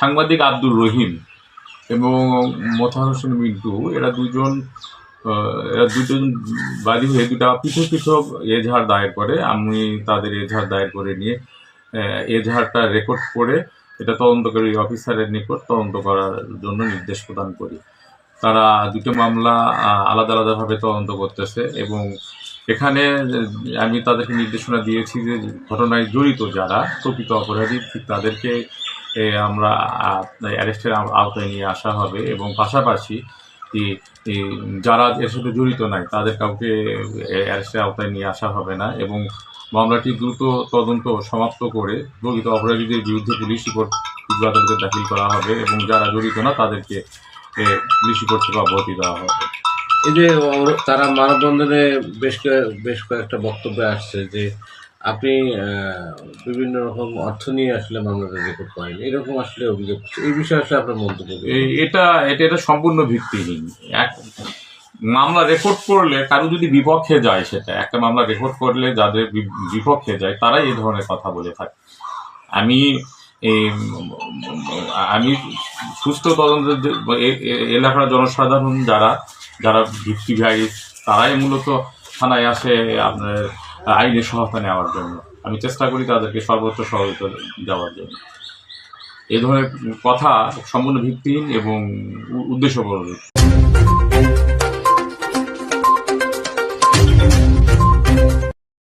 সাংবাদিক আব্দুর রহিম এবং মোতাহার হোসেন মিন্টু। এরা দুজন এরা দুজন বাদী হয়ে দুটা পৃথক পৃথক এজাহার দায়ের করে। আমি তাদের এজাহার দায়ের করে নিয়ে এজাহারটা রেকর্ড করে এটা তদন্তকারী অফিসারের নিকট তদন্ত করার জন্য নির্দেশ প্রদান করি। তারা দুটো মামলা আলাদা আলাদাভাবে তদন্ত করতেছে এবং এখানে আমি তাদেরকে নির্দেশনা দিয়েছি যে ঘটনায় জড়িত যারা প্রকৃত অপরাধী তাদেরকে আমরা অ্যারেস্টের আওতায় নিয়ে আসা হবে এবং পাশাপাশি যারা এর সাথে জড়িত নাই, তাদের কাউকে অ্যারেস্টের আওতায় নিয়ে আসা হবে না এবং মামলাটি দ্রুত তদন্ত সমাপ্ত করে প্রকৃত অপরাধীদের বিরুদ্ধে পুলিশ রিপোর্ট আদালতে দাখিল করা হবে এবং যারা জড়িত না, তাদেরকে পুলিশ রিপোর্ট থেকে অব্যাহতি দেওয়া হবে। এই যে, তারা মানববন্ধনে বেশ বেশ কয়েকটা বক্তব্য আসছে যে আপনি বিভিন্ন রকম অর্থ নিয়ে আসলে মামলাটা রেকর্ড করেন। এরকম আসলে অভিযোগ এই বিষয়ে আসলে আপনার মন্তব্য এটা এটা এটা সম্পূর্ণ ভিত্তিহীন এক, মামলা রেকর্ড করলে কারও যদি বিপক্ষে যায় সেটা, একটা মামলা রেকর্ড করলে যাদের বিপক্ষে যায়, তারাই এই ধরনের কথা বলে থাকে। আমি আমি সুস্থ তদন্তের এলাকার জনসাধারণ যারা যারা ভিত্তিভাই তারাই মূলত থানায় আসে, আপনার আইনের সহায়তা নেওয়ার জন্য। আমি চেষ্টা করি তাদেরকে সর্বোচ্চ সহায়তা দেওয়ার জন্য। এ ধরনের কথা সম্পূর্ণ ভিত্তিহীন এবং উদ্দেশ্যপূর্ণ।